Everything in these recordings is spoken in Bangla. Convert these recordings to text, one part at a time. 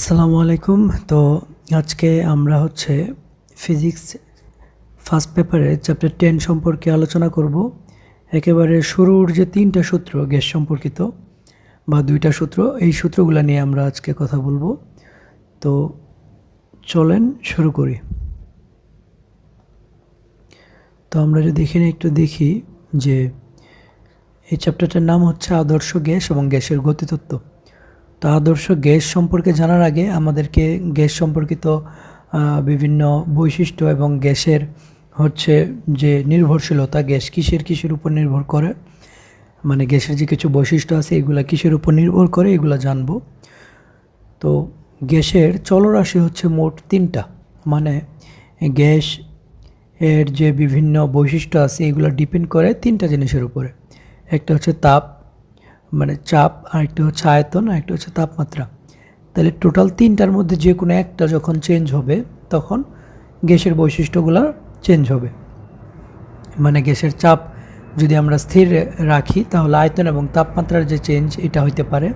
আসসালামু আলাইকুম। তো আজকে আমরা হচ্ছে ফিজিক্স ফার্স্ট পেপারে চ্যাপ্টার টেন সম্পর্কে আলোচনা করব। একেবারে শুরুর যে তিনটা সূত্র, গ্যাস সম্পর্কিত বা দুইটা সূত্র, এই সূত্রগুলো নিয়ে আমরা আজকে কথা বলব। তো চলেন শুরু করি। তো আমরা যদি এখানে একটু দেখি যে এই চ্যাপ্টারটার নাম হচ্ছে আদর্শ গ্যাস এবং গ্যাসের গতিতত্ত্ব। তো আদর্শ গ্যাস সম্পর্কে জানার আগে আমাদেরকে গ্যাস সম্পর্কিত বিভিন্ন বৈশিষ্ট্য এবং গ্যাসের হচ্ছে যে নির্ভরশীলতা, গ্যাস কিসের কিসের উপর নির্ভর করে মানে গ্যাসের যে কিছু বৈশিষ্ট্য আছে এগুলা কিসের উপর নির্ভর করে এগুলো জানব। তো গ্যাসের চলরাশি হচ্ছে মোট তিনটা মানে গ্যাস এর যে বিভিন্ন বৈশিষ্ট্য আছে এগুলো ডিপেন্ড করে তিনটা জিনিসের উপরে। একটা হচ্ছে তাপ মানে চাপ আর একটা হচ্ছে আয়তন আর একটা হচ্ছে তাপমাত্রা। তাহলে টোটাল তিনটার মধ্যে যে কোনো একটা যখন চেঞ্জ হবে, তখন গ্যাসের বৈশিষ্ট্যগুলো চেঞ্জ হবে। মানে গ্যাসের চাপ যদি আমরা স্থির রাখি, তাহলে আয়তন এবং তাপমাত্রার যে চেঞ্জ এটা হইতে পারে।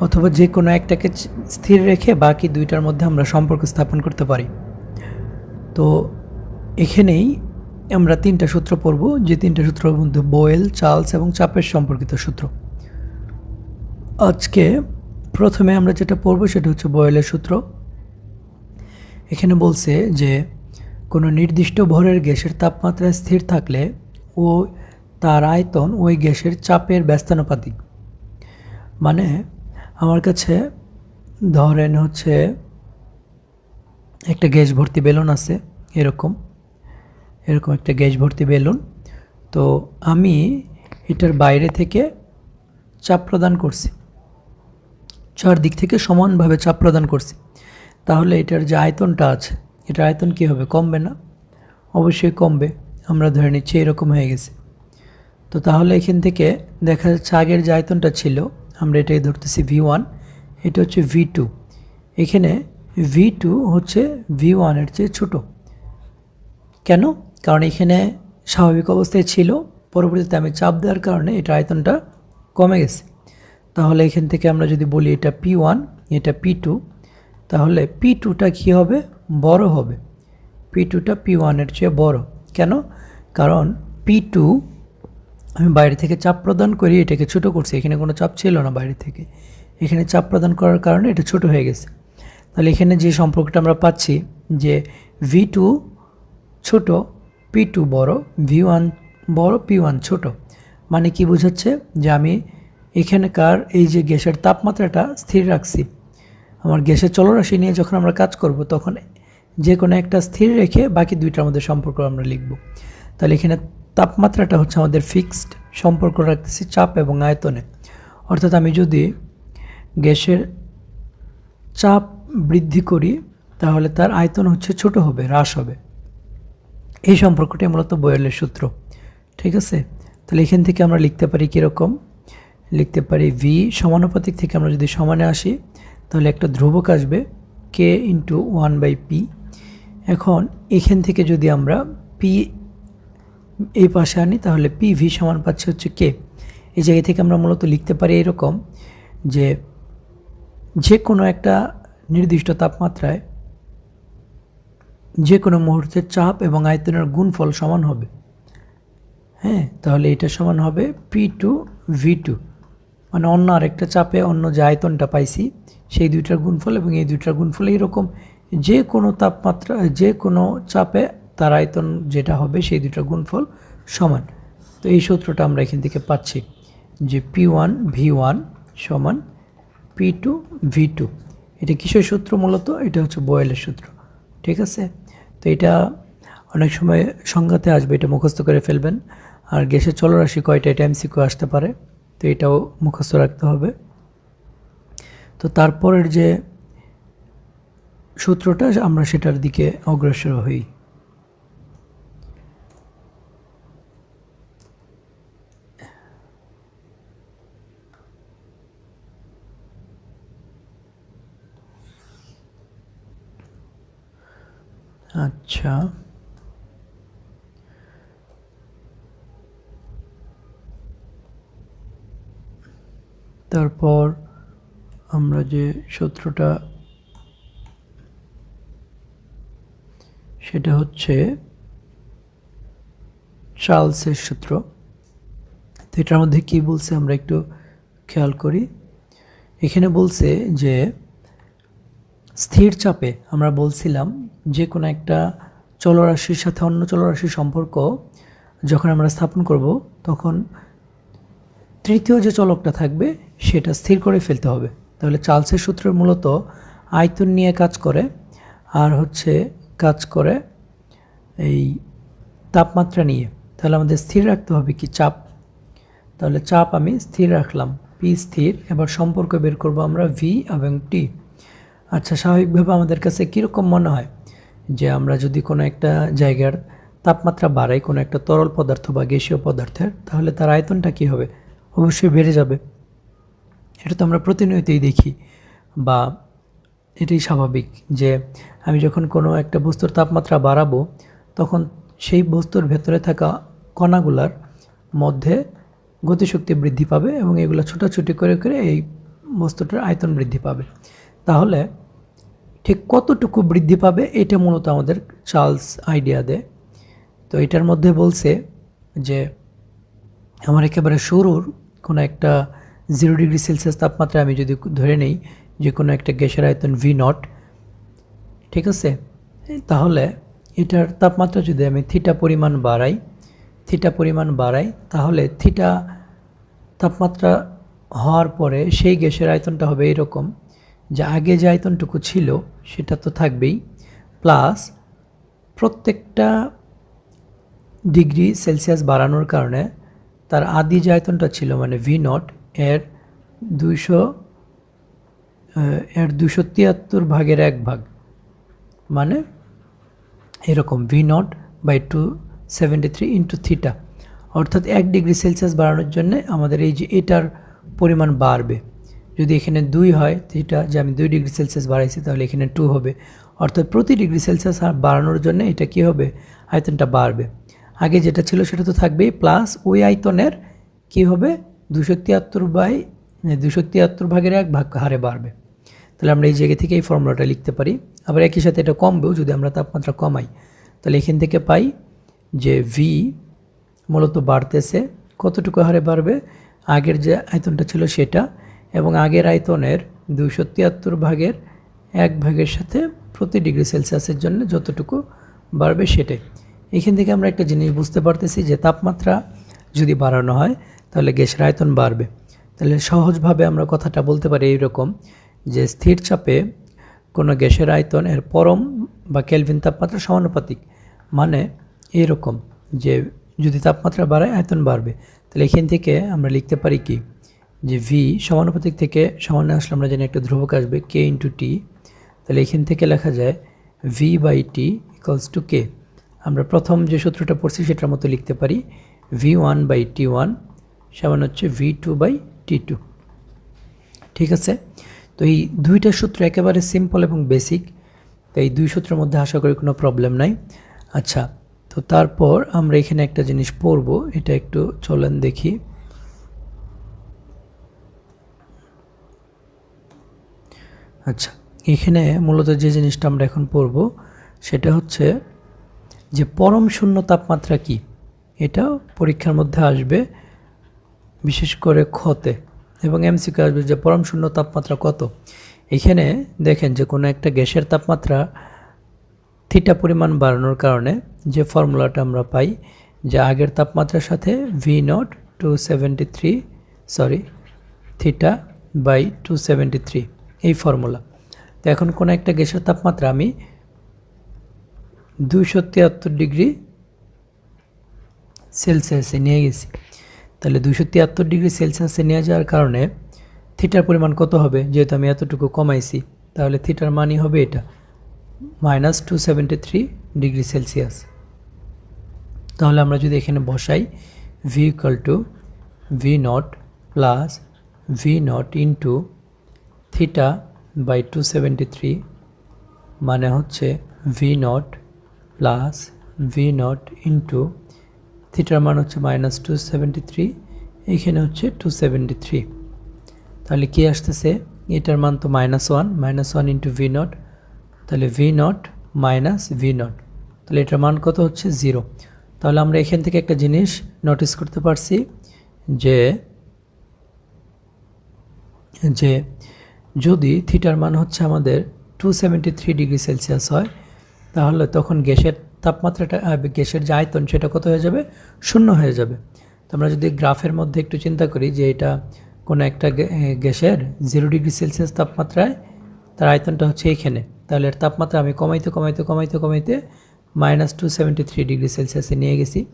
অথবা যে কোনো একটাকে স্থির রেখে বাকি দুইটার মধ্যে আমরা সম্পর্ক স্থাপন করতে পারি। তো এখানেই আমরা তিনটা সূত্র পড়ব, যে তিনটা সূত্রের মধ্যে বোয়েল, চার্লস এবং চাপের সম্পর্কিত সূত্র। আজকে প্রথমে আমরা যেটা পড়ব সেটা হচ্ছে বয়েলের সূত্র। এখানে বলছে যে কোনো নির্দিষ্ট ভরের গ্যাসের তাপমাত্রা স্থির থাকলে ও তার আয়তন ওই গ্যাসের চাপের ব্যস্তানুপাতিক। মানে আমার কাছে ধরেন হচ্ছে একটা গ্যাস ভর্তি বেলুন আছে, এরকম এরকম একটা গ্যাস ভর্তি বেলুন। তো আমি এটার বাইরে থেকে চাপ প্রদান করছি। চারদিক থেকে সমানভাবে চাপ প্রদান করছি। তাহলে এটার যে আয়তনটা আছে, এটার আয়তন কী হবে? কমবে না? অবশ্যই কমবে। আমরা ধরে নিচ্ছি এরকম হয়ে গেছে। তো তাহলে এখান থেকে দেখা যাচ্ছে আগের যে আয়তনটা ছিল, আমরা এটাই ধরতেছি ভি ওয়ান এটা হচ্ছে ভি টু এখানে ভি টু হচ্ছে ভি ওয়ানের চেয়ে ছোটো। কেন? কারণ এখানে স্বাভাবিক অবস্থায় ছিল, পরবর্তীতে আমি চাপ দেওয়ার কারণে এটা আয়তনটা কমে গেছে। তাহলে এখান থেকে আমরা যদি বলি এটা পি ওয়ান এটা পি টু তাহলে পি টুটা কী হবে? বড় হবে। পি টুটা পি ওয়ানের চেয়ে বড়। কেন? কারণ পি টু আমি বাইরে থেকে চাপ প্রদান করি, এটাকে ছোট করছি। এখানে কোনো চাপ ছিল না বাইরে থেকে। এখানে চাপ প্রদান করার কারণে এটা ছোট হয়ে গেছে। তাহলে এখানে যে সম্পর্কটা আমরা পাচ্ছি যে ভি টু ছোটো পি টু বড় ভি ওয়ান বড় পি ওয়ান ছোটো। মানে কি বোঝাচ্ছে? যে আমি এখানকার এই যে গ্যাসের তাপমাত্রাটা স্থির রাখছি, আমার গ্যাসের চলরাশি নিয়ে যখন আমরা কাজ করব, তখন যে কোনো একটা স্থির রেখে বাকি দুইটার মধ্যে সম্পর্ক আমরা লিখব। তাহলে এখানে তাপমাত্রাটা হচ্ছে আমাদের ফিক্সড সম্পর্ক রাখতেছি চাপ এবং আয়তনে। অর্থাৎ আমি যদি গ্যাসের চাপ বৃদ্ধি করি, তাহলে তার আয়তন হচ্ছে ছোট হবে, হ্রাস হবে। এই সম্পর্কটি মূলত বয়েলের সূত্র। ঠিক আছে? তাহলে এখান থেকে আমরা লিখতে পারি কীরকম? লিখতে পারি ভি সমানুপাতিক থেকে আমরা যদি সমানে আসি, তাহলে একটা ধ্রুবক আসবে K into one by P এখন এখান থেকে যদি আমরা পি এই পাশে আনি, তাহলে পি ভি সমান পাচ্ছে হচ্ছে কে এই জায়গা থেকে আমরা মূলত লিখতে পারি এরকম যে যে কোনো একটা নির্দিষ্ট তাপমাত্রায় যে কোনো মুহূর্তে চাপ এবং আয়তনের গুণফল সমান হবে। হ্যাঁ তাহলে এটা সমান হবে পি টু ভি টু মানে অন্য আরেকটা চাপে অন্য যে আয়তনটা পাইছি, সেই দুইটার গুণফল এবং এই দুইটার গুণফল এইরকম। যে কোনো তাপমাত্রা, যে কোনো চাপে তার আয়তন যেটা হবে সেই দুইটার গুণফল সমান। তো এই সূত্রটা আমরা এখান থেকে পাচ্ছি যে পি ওয়ান ভি ওয়ান সমান পি টু ভি টু এটা কিসের সূত্র মূলত? এটা হচ্ছে বয়েলের সূত্র। ঠিক আছে? তো এটা অনেক সময় সংঘাতে আসবে, এটা মুখস্থ করে ফেলবেন। আর গ্যাসের চলরাশি কয়টা এটা এমসিকিউ আসতে পারে। তো এটাও মুখস্থ রাখতে হবে। তো তারপরের যে সূত্রটা, আমরা সেটার দিকে অগ্রসর হই। আচ্ছা। তারপর আমরা যে সূত্রটা, সেটা হচ্ছে চার্লসের সূত্র। তো এটার মধ্যে কী বলছে আমরা একটু খেয়াল করি। এখানে বলছে যে স্থির চাপে আমরা বলছিলাম যে কোনো একটা চলরাশির সাথে অন্য চলরাশির সম্পর্ক যখন আমরা স্থাপন করব, তখন তৃতীয় যে চলকটা থাকবে, সেটা স্থির করে ফেলতে হবে। তাহলে চার্লসের সূত্র মূলত আয়তন নিয়ে কাজ করে, আর হচ্ছে কাজ করে এই তাপমাত্রা নিয়ে। তাহলে আমাদের স্থির রাখতে হবে কি চাপ? তাহলে চাপ আমি স্থির রাখলাম পি স্থির, এবার সম্পর্ক বের করব আমরা ভি এবং টি আচ্ছা স্বাভাবিকভাবে আমাদের কাছে কীরকম মনে হয় যে আমরা যদি কোনো একটা জায়গার তাপমাত্রা বাড়াই, কোনো একটা তরল পদার্থ বা গ্যাসীয় পদার্থের, তাহলে তার আয়তনটা কী হবে? অবশ্যই বেড়ে যাবে। এটা তো আমরা প্রতিনিয়তই দেখি বা এটাই স্বাভাবিক যে আমি যখন কোনো একটা বস্তুর তাপমাত্রা বাড়াবো, তখন সেই বস্তুর ভেতরে থাকা কণাগুলার মধ্যে গতিশক্তি বৃদ্ধি পাবে এবং এগুলো ছোটাছুটি করে করে এই বস্তুটার আয়তন বৃদ্ধি পাবে। তাহলে ঠিক কতটুকু বৃদ্ধি পাবে এটা মূলত আমাদের চার্লস আইডিয়া দেয়। তো এটার মধ্যে বলছে যে আমার একেবারে শুরুর কোনো একটা জিরো ডিগ্রি সেলসিয়াস তাপমাত্রা আমি যদি ধরে নেই যে কোনো একটা গ্যাসের আয়তন ভি নট ঠিক আছে? তাহলে এটার তাপমাত্রা যদি আমি থিটা পরিমাণ বাড়াই থিটা পরিমাণ বাড়াই, তাহলে থিটা তাপমাত্রা হওয়ার পরে সেই গ্যাসের আয়তনটা হবে এরকম যে আগে যে আয়তনটুকু ছিল সেটা তো থাকবেই প্লাস প্রত্যেকটা ডিগ্রি সেলসিয়াস বাড়ানোর কারণে তার আদি যে আয়তনটা ছিল মানে ভি নট এর দুইশো, এর দুশো তিয়াত্তর ভাগের এক ভাগ। মানে এরকম V not by two seventy three into theta অর্থাৎ এক ডিগ্রি সেলসিয়াস বাড়ানোর জন্য আমাদের এই যে এটার পরিমাণ বাড়বে। যদি এখানে দুই হয় থিটা যে আমি দুই ডিগ্রি সেলসিয়াস বাড়াইছি, তাহলে এখানে টু হবে। অর্থাৎ প্রতি ডিগ্রি সেলসিয়াস বাড়ানোর জন্য এটা কি হবে? আয়তনটা বাড়বে। আগে যেটা ছিল সেটা তো থাকবেই প্লাস ওই আয়তনের কি হবে? দুশো তিয়াত্তর বাই দুশো তিয়াত্তর ভাগের এক ভাগ হারে বাড়বে। তাহলে আমরা এই জায়গা থেকে এই ফর্মুলাটা লিখতে পারি। আবার একই সাথে এটা কমবেও যদি আমরা তাপমাত্রা কমাই, তাহলে এখান থেকে পাই যে ভি মূলত বাড়তেছে। কতটুকু হারে বাড়বে? আগের যে আয়তনটা ছিল সেটা, এবং আগের আয়তনের দুশো তিয়াত্তর ভাগের এক ভাগের সাথে প্রতি ডিগ্রি সেলসিয়াসের জন্য যতটুকু বাড়বে সেটাই। এখান থেকে আমরা একটা জিনিস বুঝতে পারতেছি যে তাপমাত্রা যদি বাড়ানো হয়, তাহলে গ্যাসের আয়তন বাড়বে। তাহলে সহজভাবে আমরা কথাটা বলতে পারি এইরকম যে স্থির চাপে কোনো গ্যাসের আয়তন এর পরম বা কেলভিন তাপমাত্রা সমানুপাতিক। মানে এরকম যে যদি তাপমাত্রা বাড়ায়, আয়তন বাড়বে। তাহলে এখান থেকে আমরা লিখতে পারি কি? যে ভি সমানুপাতিক থেকে সামান্য আসলে আমরা জানি একটা ধ্রুবক আসবে কে ইন্টু টি তাহলে এখান থেকে লেখা যায় V by T equals to K আমরা প্রথম যে সূত্রটা পড়ছি সেটার মতো লিখতে পারি V one by T one সমান হচ্ছে V two by T two ঠিক আছে? তো এই দুইটা সূত্র একেবারে সিম্পল এবং বেসিক তো এই দুই সূত্রের মধ্যে আশা করি কোনো প্রবলেম নাই। আচ্ছা তো তারপর আমরা এখানে একটা জিনিস পড়ব, এটা একটু চলেন দেখি। আচ্ছা এখানে মূলত যে জিনিসটা আমরা এখন পড়ব, সেটা হচ্ছে যে পরম শূন্য তাপমাত্রা কি? এটা পরীক্ষার মধ্যে আসবে, বিশেষ করে ক্ষতে এবং এমসিকে আসবে যে পরম শূন্য তাপমাত্রা কত? এখানে দেখেন যে কোনো একটা গ্যাসের তাপমাত্রা থিটা পরিমাণ বাড়ানোর কারণে যে ফর্মুলাটা আমরা পাই, যে আগের তাপমাত্রার সাথে V not two seventy three sorry theta by two seventy three এই ফর্মুলা। তো এখন কোনো একটা গ্যাসের তাপমাত্রা আমি দুইশো তিয়াত্তর ডিগ্রি সেলসিয়াসে নিয়ে গেছি। তাহলে দুশো তিয়াত্তর ডিগ্রি সেলসিয়াসে নিয়ে যাওয়ার কারণে থিটার পরিমাণ কত হবে? যেহেতু আমি এতটুকু কমাইছি, তাহলে থিটার মানই হবে এটা, minus two seventy three degree Celsius. তাহলে আমরা যদি এখানে বসাই V equal two V not plus V not into theta by two seventy three মানে হচ্ছে V not plus V not into থিটার মান হচ্ছে মাইনাস টু সেভেন্টি থ্রি এখানে হচ্ছে টু সেভেন্টি থ্রি তাহলে কী আসতেছে? এটার মান তো minus one minus one into V not তাহলে V not minus V not তাহলে এটার মান কত হচ্ছে? জিরো তাহলে আমরা এখান থেকে একটা জিনিস নোটিস করতে পারছি যে যে যদি থিটার মান হচ্ছে আমাদের two seventy three degree Celsius হয় তাহলে তখন গ্যাসের তাপমাত্রাটা গ্যাসের যে আয়তন সেটা কত হয়ে যাবে? শূন্য হয়ে যাবে। তো আমরা যদি গ্রাফের মধ্যে একটু চিন্তা করি যে এটা কোনো একটা গ্যা- গ্যাসের জিরো ডিগ্রি সেলসিয়াস তাপমাত্রায় তার আয়তনটা হচ্ছে এইখানে। তাহলে এর তাপমাত্রা আমি কমাইতে কমাইতে কমাইতে কমাইতে minus two seventy three degree সেলসিয়াসে নিয়ে গেছি।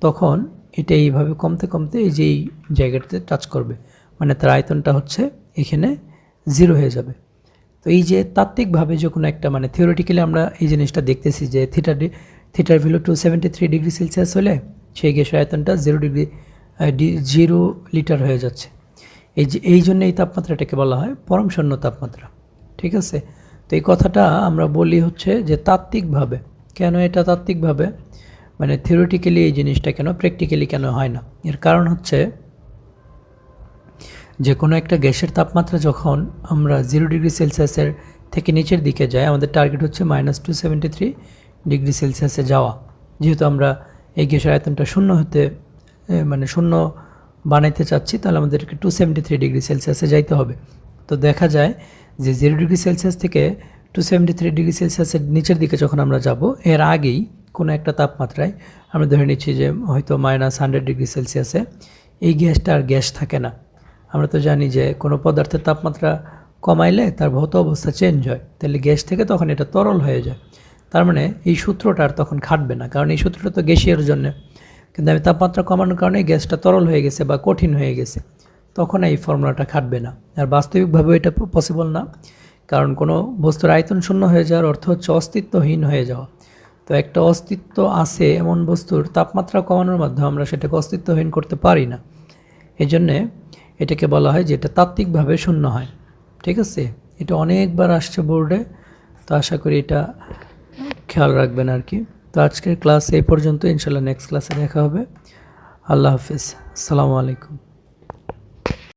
তখন এটা এইভাবে কমতে কমতে এই যে এই জায়গাটাতে টাচ করবে মানে তার আয়তনটা হচ্ছে এখানে জিরো হয়ে যাবে। তো এই যে তাত্ত্বিকভাবে যে কোনো একটা মানে থিওরিটিক্যালি আমরা এই জিনিসটা দেখতেছি যে থিটার থিটার value two seventy three degree Celsius হলে সেই গ্যাসের আয়তনটা জিরো ডিগ্রি জিরো লিটার হয়ে যাচ্ছে। এই যে, এই জন্য এই তাপমাত্রাটাকে বলা হয় পরম শূন্য তাপমাত্রা। ঠিক আছে? তো এই কথাটা আমরা বলি হচ্ছে যে তাত্ত্বিকভাবে, কেন এটা তাত্ত্বিকভাবে? মানে থিওরিটিক্যালি এই জিনিসটা কেন প্র্যাকটিক্যালি কেন হয় না? এর কারণ হচ্ছে যে কোনো একটা গ্যাসের তাপমাত্রা যখন আমরা জিরো ডিগ্রি সেলসিয়াসের থেকে নিচের দিকে যাই, আমাদের টার্গেট হচ্ছে minus two seventy three degree সেলসিয়াসে যাওয়া। যেহেতু আমরা এই গ্যাসের আয়তনটা শূন্য হতে মানে শূন্য বানাইতে চাচ্ছি, তাহলে আমাদেরকে টু সেভেন্টি থ্রি ডিগ্রি সেলসিয়াসে যাইতে হবে। তো দেখা যায় যে জিরো ডিগ্রি সেলসিয়াস থেকে টু সেভেন্টি থ্রি ডিগ্রি সেলসিয়াসের নিচের দিকে যখন আমরা যাব, এর আগেই কোনো একটা তাপমাত্রায় আমরা ধরে নিচ্ছি যে হয়তো মাইনাস হান্ড্রেড ডিগ্রি সেলসিয়াসে এই গ্যাসটা আর গ্যাস থাকে না। আমরা তো জানি যে কোনো পদার্থের তাপমাত্রা কমাইলে তার ভৌত অবস্থা চেঞ্জ হয়। তাহলে গ্যাস থেকে তখন এটা তরল হয়ে যায়। তার মানে এই সূত্রটা আর তখন খাটবে না, কারণ এই সূত্রটা তো গ্যাসিয়ার জন্য। কিন্তু আমি তাপমাত্রা কমানোর কারণে গ্যাসটা তরল হয়ে গেছে বা কঠিন হয়ে গেছে। তখন এই ফর্মুলাটা খাটবে না। আর বাস্তবিকভাবে এটা পসিবল না, কারণ কোনো বস্তুর আয়তন শূন্য হয়ে যাওয়ার অর্থ হচ্ছে অস্তিত্বহীন হয়ে যাওয়া। তো একটা অস্তিত্ব আছে এমন বস্তুর তাপমাত্রা কমানোর মাধ্যমে আমরা সেটাকে অস্তিত্বহীন করতে পারি না। এই জন্যে এটাকে বলা হয় যে এটা তাত্ত্বিকভাবে শূন্য হয়। ঠিক আছে? এটা অনেকবার আসছে বোর্ডে, তো আশা করি এটা খেয়াল রাখবেন আর কি। তো আজকের ক্লাস এই পর্যন্ত, ইনশাল্লাহ নেক্সট ক্লাসে দেখা হবে। আল্লাহ হাফিজ। আসসালামু আলাইকুম।